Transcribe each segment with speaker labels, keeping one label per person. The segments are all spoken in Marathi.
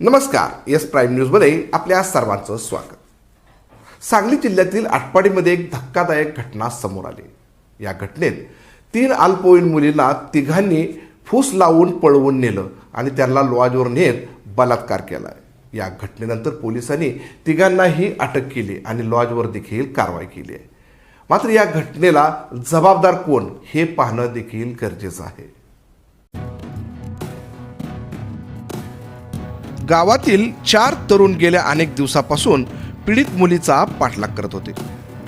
Speaker 1: नमस्कार एस प्राईम न्यूजमध्ये आपल्या सर्वांचं स्वागत. सांगली जिल्ह्यातील आटपाडीमध्ये एक धक्कादायक घटना समोर आली. या घटनेत तीन अल्पवयीन मुलींना तिघांनी फूस लावून पळवून नेलं आणि त्यांना लॉजवर नेत बलात्कार केला या घटनेनंतर पोलिसांनी तिघांनाही अटक केली आणि लॉजवर देखील कारवाई केली आहे. मात्र या घटनेला जबाबदार कोण हे पाहणं देखील गरजेचं आहे. गावातील चार तरुण गेल्या अनेक दिवसापासून पीडित मुलीचा पाठलाग करत होते.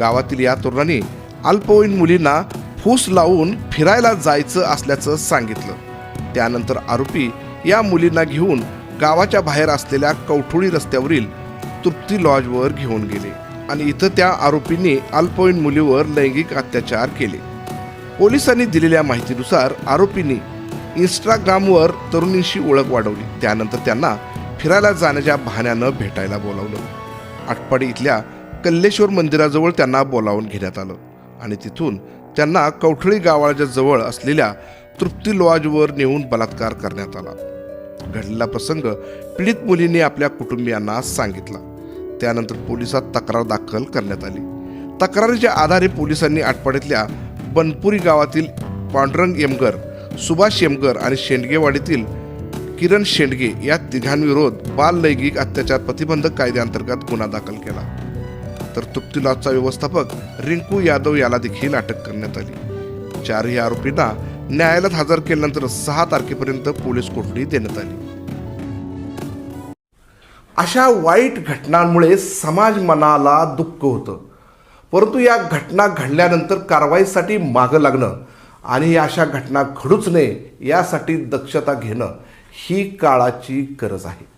Speaker 1: गावातील या तरुणांनी अल्पवयीन मुलींना फूस लावून फिरायला जायचं असल्याचं सांगितलं. त्यानंतर आरोपी या मुलींना घेऊन गावाच्या बाहेर असलेल्या कवठोळी रस्त्यावरील तृप्ती लॉजवर घेऊन गेले आणि इथं त्या आरोपींनी अल्पवयीन मुलीवर लैंगिक अत्याचार केले. पोलिसांनी दिलेल्या माहितीनुसार आरोपींनी इंस्टाग्रामवर तरुणींशी ओळख वाढवली. त्यानंतर त्यांना फिरायला जाण्याच्या बहाण्यानं भेटायला बोलावलं. आटपाडी इथल्या कल्लेश्वर मंदिराजवळ त्यांना बोलावून घेण्यात आलं आणि तिथून त्यांना कवठळी गावाच्या जवळ असलेल्या तृप्ती लॉजवर नेऊन बलात्कार करण्यात आला. घडलेला प्रसंग पीडित मुलींनी आपल्या कुटुंबियांना सांगितला. त्यानंतर पोलिसात तक्रार दाखल करण्यात आली. तक्रारीच्या आधारे पोलिसांनी आटपाडीतल्या बनपुरी गावातील पांडुरंग येमगर सुभाष येमगर आणि शेंडगेवाडीतील किरण शेंडगे या तिघांविरोध बाल लैंगिक अत्याचार प्रतिबंधक कायद्याअंतर्गत गुन्हा दाखल केला. तर तृप्ती लॉजचा व्यवस्थापक रिंकू यादव याला देखील अटक करण्यात आली. चारही आरोपींना न्यायालयात हजर केल्यानंतर सहा तारखेपर्यंत पोलीस कोठडी देण्यात आली. अशा वाईट घटनांमुळे समाज मनाला दुःख होतं. परंतु या घटना घडल्यानंतर कारवाईसाठी मागं लागणं आणि अशा घटना घडूच नये यासाठी दक्षता घेणं ही काळाची गरज आहे.